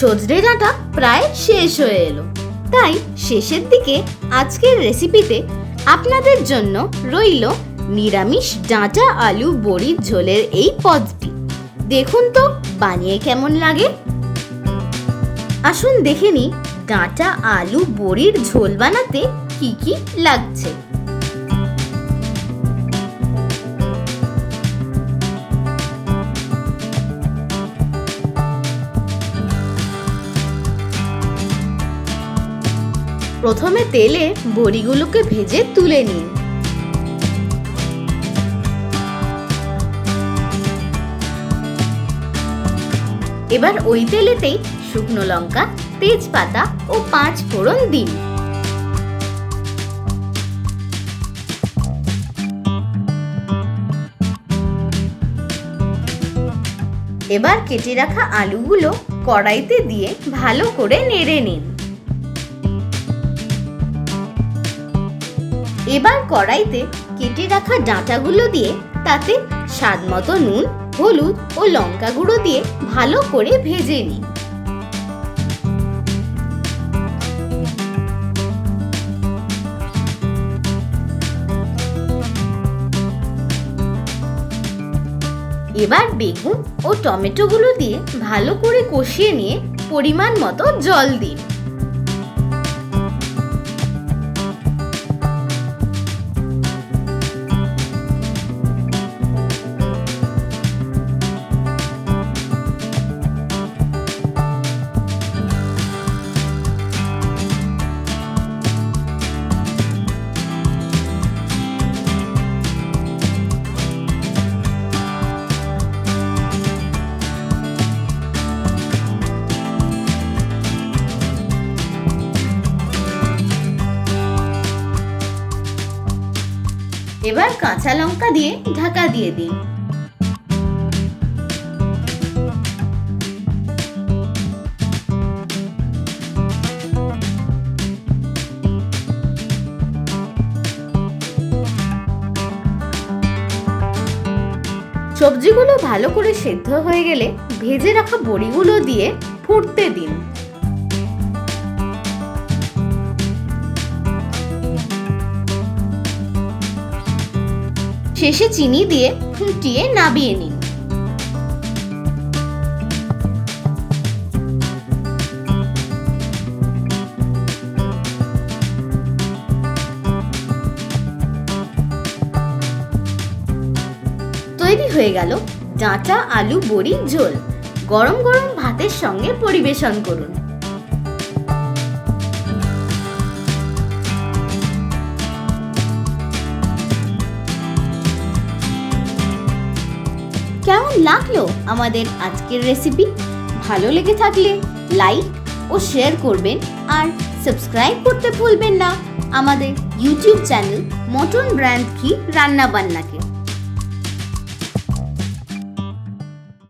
সজনে ডাঁটা প্রায় শেষ হয়ে এলো। তাই শেষের দিকে আজকের রেসিপিতে আপনাদের জন্য রইল নিরামিষ ডাঁটা আলু বড়ির ঝোলের এই পদটি। দেখুন তো, বানিয়ে কেমন লাগে? আসুন দেখে নি ডাঁটা আলু বড়ির ঝোল বানাতে কি কি লাগছে। প্রথমে তেলে বড়িগুলোকে ভেজে তুলে নিন। এবার ওই তেলেতেই শুকনো লঙ্কা, তেজপাতা ও পাঁচ ফোড়ন দিন। এবার কেটে রাখা আলুগুলো কড়াইতে দিয়ে ভালো করে নেড়ে নিন। এবার কড়াইতে কেটে রাখা ডাঁটাগুলো দিয়ে তাতে স্বাদ মতো নুন, হলুদ ও লঙ্কা গুঁড়ো দিয়ে ভালো করে ভেজে নিন। এবার বেগুন ও টমেটোগুলো দিয়ে ভালো করে কষিয়ে নিয়ে পরিমাণ মতো জল দিন। এবার কাঁচা লঙ্কা দিয়ে ঢাকা দিয়ে দিন সবজিগুলো ভালো করে সেদ্ধ হয়ে গেলে ভেজে রাখা বড়িগুলো দিয়ে ফুটতে দিন। শেষে চিনি দিয়ে ফুটিয়ে নাবিয়ে নিন। তৈরি হয়ে গেল ডাঁটা, আলু, বড়ি, ঝোল। গরম গরম ভাতের সঙ্গে পরিবেশন করুন। কেমন লাগল আমাদের আজকের রেসিপি ভালো লেগে থাকলে লাইক ও শেয়ার করবেন আর সাবস্ক্রাইব করতে ভুলবেন না আমাদের ইউটিউব চ্যানেল মটন ব্র্যান্ড কি রান্না বান্নাকে